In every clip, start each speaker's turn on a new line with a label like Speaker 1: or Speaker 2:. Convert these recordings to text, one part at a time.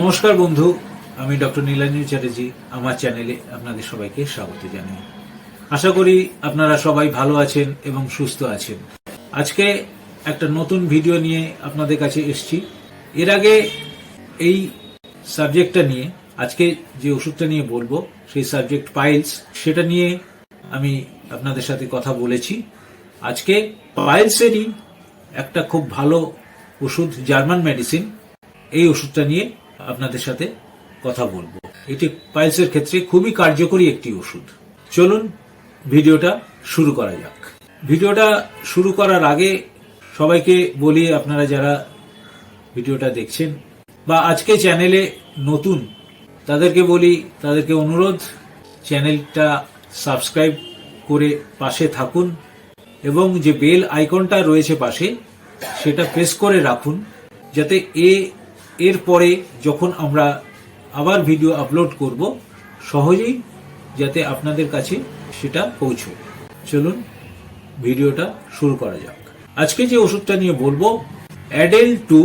Speaker 1: নমস্কার বন্ধু, আমি ডক্টর নীলাঞ্জন চ্যাটার্জি, আমার চ্যানেলে আপনাদের সবাইকে স্বাগত জানাই। আশা করি আপনারা সবাই ভালো আছেন এবং সুস্থ আছেন। আজকে একটা নতুন ভিডিও নিয়ে আপনাদের কাছে এসেছি। এর আগে এই সাবজেক্টটা নিয়ে, আজকে যে ওষুধটা নিয়ে বলব, সেই সাবজেক্ট পাইলস, সেটা নিয়ে আমি আপনাদের সাথে কথা বলেছি। আজকে পাইলসেরই একটা খুব ভালো ওষুধ, জার্মান মেডিসিন, এই ওষুধটা নিয়ে আপনাদের সাথে কথা বলব। এটি পাইলসের ক্ষেত্রে খুবই কার্যকরী একটি ওষুধ। চলুন, ভিডিওটা শুরু করা যাক। ভিডিওটা শুরু করার আগে সবাইকে বলি, আপনারা যারা ভিডিওটা দেখছেন বা আজকে চ্যানেলে নতুন, তাদেরকে বলি, তাদেরকে অনুরোধ, চ্যানেলটা সাবস্ক্রাইব করে পাশে থাকুন এবং যে বেল আইকনটা রয়েছে পাশে, সেটা প্রেস করে রাখুন, যাতে এ এর পরে যখন আমরা আবার ভিডিও আপলোড করব, সহজেই যাতে আপনাদের কাছে সেটা পৌঁছয় চলুন, ভিডিওটা শুরু করা যাক। আজকে যে ওষুধটা নিয়ে বলব অ্যাডেল টু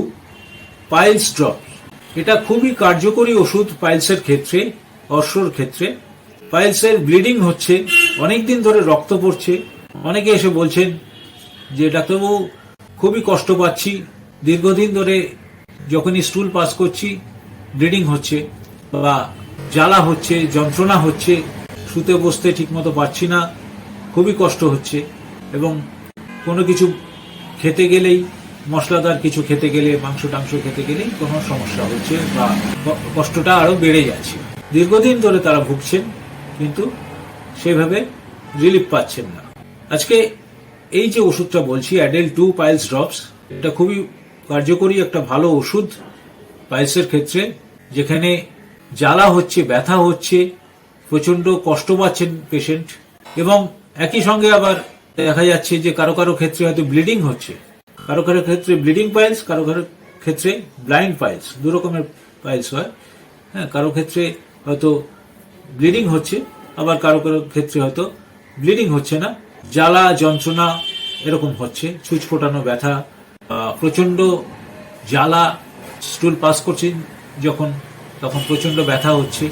Speaker 1: পাইলস ড্রপ এটা খুবই কার্যকরী ওষুধ পাইলসের ক্ষেত্রে অর্শর ক্ষেত্রে। পাইলসের ব্লিডিং হচ্ছে অনেক দিন ধরে রক্ত পড়ছে। অনেকে এসে বলছেন যে, ডাক্তারবাবু, খুবই কষ্ট পাচ্ছি। দীর্ঘদিন ধরে যখনই স্টুল পাস করছি ব্লিডিং হচ্ছে বা জ্বালা হচ্ছে, যন্ত্রণা হচ্ছে, শুতে বসতে ঠিকমতো পারছি না, খুবই কষ্ট হচ্ছে এবং কোনো কিছু খেতে গেলেই, মশলাদার কিছু খেতে গেলে, মাংস টাংস খেতে গেলেই কোনো সমস্যা হচ্ছে বা কষ্টটা আরও বেড়ে যাচ্ছে। দীর্ঘদিন ধরে তারা ভুগছেন, কিন্তু সেভাবে রিলিফ পাচ্ছেন না। আজকে এই যে ওষুধটা বলছি অ্যাডেল টু পাইলস ড্রপস এটা খুবই কার্যকরী একটা ভালো ওষুধ পাইলসের ক্ষেত্রে, যেখানে জ্বালা হচ্ছে, ব্যথা হচ্ছে প্রচণ্ড কষ্ট পাচ্ছেন পেশেন্ট এবং একই সঙ্গে আবার দেখা যাচ্ছে যে কারও কারও ক্ষেত্রে হয়তো ব্লিডিং হচ্ছে। কারও কারও ক্ষেত্রে ব্লিডিং পাইলস কারও কারও ক্ষেত্রে ব্লাইন্ড পাইলস দু রকমের পাইলস হয়। হ্যাঁ কারও ক্ষেত্রে হয়তো ব্লিডিং হচ্ছে, আবার কারও কারও ক্ষেত্রে হয়তো ব্লিডিং হচ্ছে না। জ্বালা, যন্ত্রণা এরকম হচ্ছে, ছুঁচ ফোটানো ব্যথা আহ, প্রচণ্ড জ্বালা স্টুল পাস করছেন যখন তখন প্রচণ্ড ব্যথা হচ্ছে।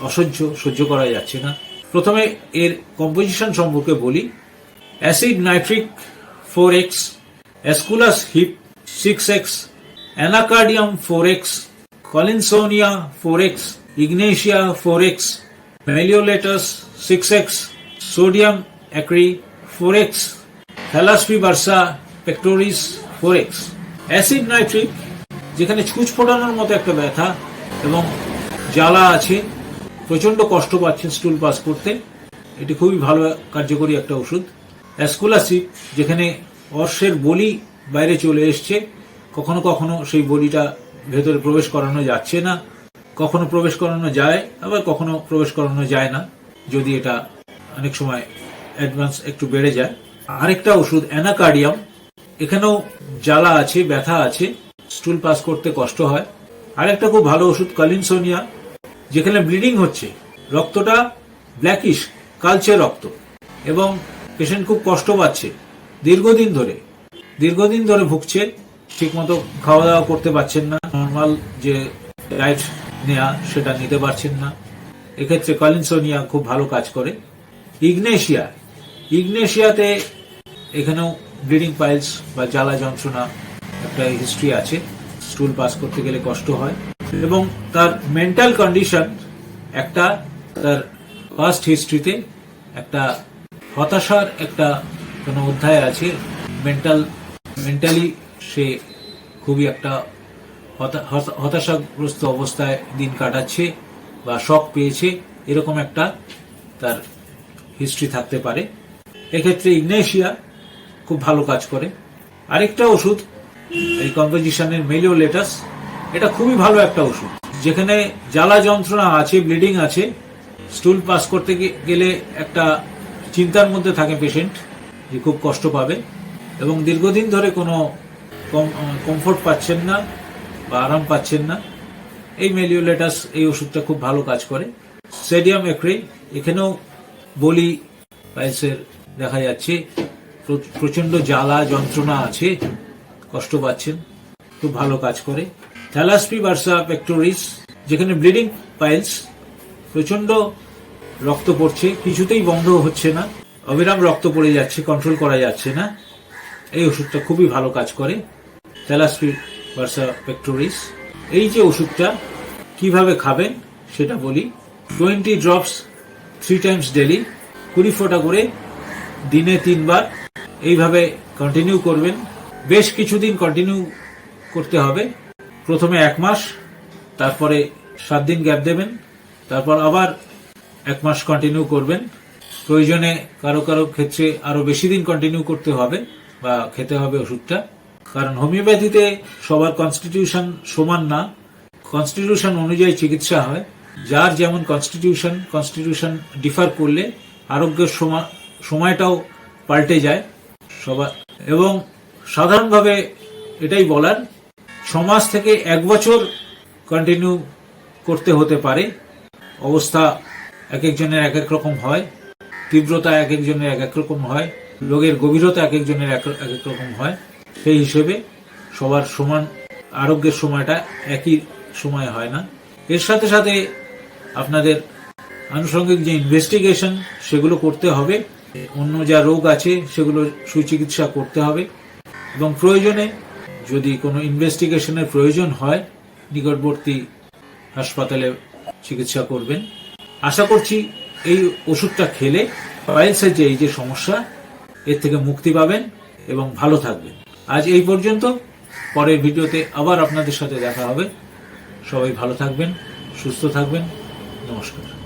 Speaker 1: অসহ্য সহ্য করা যাচ্ছে না। প্রথমে এর কম্পোজিশন সম্পর্কে বলি। Acid nitric four X aesculus hip six X anacardium four X collinsonia four X ignatia four X melilotus six X sodium অ্যাক্রি four X thlaspi bursa pectoris four X acid nitric, যেখানে ছুঁচ ফোটানোর মতো একটা ব্যথা এবং জ্বালা আছে প্রচণ্ড কষ্ট পাচ্ছেন স্টুল পাস করতে। এটি খুবই ভালো কার্যকরী একটা ওষুধ। অ্যাসকুলাসিপ যেখানে অর্শের বলি বাইরে চলে এসছে, কখনো কখনো সেই বলিটা ভেতরে প্রবেশ করানো যাচ্ছে না, কখনো প্রবেশ করানো যায়, আবার কখনো প্রবেশ করানো যায় না, যদি এটা অনেক সময় অ্যাডভান্স একটু বেড়ে যায়। আরেকটা ওষুধ, অ্যানাকার্ডিয়াম এখানেও জ্বালা আছে, ব্যথা আছে স্টুল পাস করতে কষ্ট হয়। আরেকটা খুব ভালো ওষুধ, কলিনসোনিয়া, যেখানে ব্লিডিং হচ্ছে। রক্তটা ব্ল্যাকিশ কালচে রক্ত। এবং পেশেন্ট খুব কষ্ট পাচ্ছে। দীর্ঘদিন ধরে দীর্ঘদিন ধরে ভুগছে, ঠিকমতো খাওয়া দাওয়া করতে পারছেন না। নর্মাল যে ডায়েট নেওয়া সেটা নিতে পারছেন না। এক্ষেত্রে কলিনসোনিয়া খুব ভালো কাজ করে। ইগনেশিয়া, ইগনেশিয়াতে এখানেও ব্লিডিং পাইলস বা জ্বালা যন্ত্রণা একটা হিস্ট্রি আছে। স্টুল পাস করতে গেলে কষ্ট হয়। এবং তার মেন্টাল কন্ডিশন একটা, তার পাস্ট হিস্ট্রিতে একটা হতাশার একটা কোনো অধ্যায় আছে। মেন্টাল মেন্টালি সে খুবই একটা হতা- হতা- হতাশাগ্রস্ত অবস্থায় দিন কাটাচ্ছে বা শখ পেয়েছে, এরকম একটা তার হিস্ট্রি থাকতে পারে। এক্ষেত্রে ইগনেশিয়া খুব ভালো কাজ করে। আরেকটা ওষুধ, এই কম্পোজিশনের মেলিওলেটাস এটা খুবই ভালো একটা ওষুধ। যেখানে জ্বালা যন্ত্রণা আছে, ব্লিডিং আছে, স্টুল পাস করতে গেলে একটা চিন্তার মধ্যে থাকে পেশেন্ট, যে খুব কষ্ট পাবে। এবং দীর্ঘদিন ধরে কোনো কমফোর্ট পাচ্ছেন না বা আরাম পাচ্ছেন না। এই মেলিওলেটাস এই ওষুধটা খুব ভালো কাজ করে। সেডিয়াম এক্রে, এখানেও বলি পাইলসের দেখা যাচ্ছে। প্র- প্রচণ্ড জ্বালা যন্ত্রণা আছে, কষ্ট পাচ্ছেন, খুব ভালো কাজ করে। থ্যালাসপি বার্সা পেক্টোরিস, যেখানে ব্লিডিং পাইলস প্রচণ্ড রক্ত পড়ছে, কিছুতেই বন্ধ হচ্ছে না, অবিরাম রক্ত পড়ে যাচ্ছে কন্ট্রোল করা যাচ্ছে না। এই ওষুধটা খুবই ভালো কাজ করে, থ্যালাসপি বার্সা পেক্টোরিস। এই যে ওষুধটা, কীভাবে খাবেন, সেটা বলি। Twenty drops three times daily কুড়ি ফোঁটা করে দিনে তিনবার এইভাবে কন্টিনিউ করবেন। বেশ কিছুদিন কন্টিনিউ করতে হবে। প্রথমে এক মাস, তারপরে সাত দিন গ্যাপ দেবেন, তারপর আবার এক মাস কন্টিনিউ করবেন। প্রয়োজনে কারও কারও ক্ষেত্রে আরও বেশি দিন কন্টিনিউ করতে হবে বা খেতে হবে ওষুধটা। কারণ হোমিওপ্যাথিতে সবার কনস্টিটিউশন সমান না। কনস্টিটিউশন অনুযায়ী চিকিৎসা হয়। যার যেমন কনস্টিটিউশন কনস্টিটিউশন ডিফার করলে আরোগ্যের সময় সময়টাও পাল্টে যায়। সবার এবং সাধারণভাবে এটাই বলার, সমাজ থেকে এক বছর কন্টিনিউ করতে হতে পারে। অবস্থা এক একজনের এক এক রকম হয়, তীব্রতা এক একজনের এক এক রকম হয়, রোগের গভীরতা এক একজনের এক এক এক রকম হয়। সেই হিসেবে সবার সমান আরোগ্যের সময়টা একই সময় হয় না। এর সাথে সাথে আপনাদের আনুষঙ্গিক যে ইনভেস্টিগেশন সেগুলো করতে হবে। অন্য যা রোগ আছে সেগুলো সুচিকিৎসা করতে হবে। এবং প্রয়োজনে যদি কোনো ইনভেস্টিগেশনের প্রয়োজন হয়, নিকটবর্তী হাসপাতালে চিকিৎসা করবেন। আশা করছি এই ওষুধটা খেলে পাইলসের যে এই যে সমস্যা, এর থেকে মুক্তি পাবেন এবং ভালো থাকবেন। আজ এই পর্যন্ত। পরের ভিডিওতে আবার আপনাদের সাথে দেখা হবে। সবাই ভালো থাকবেন, সুস্থ থাকবেন। নমস্কার।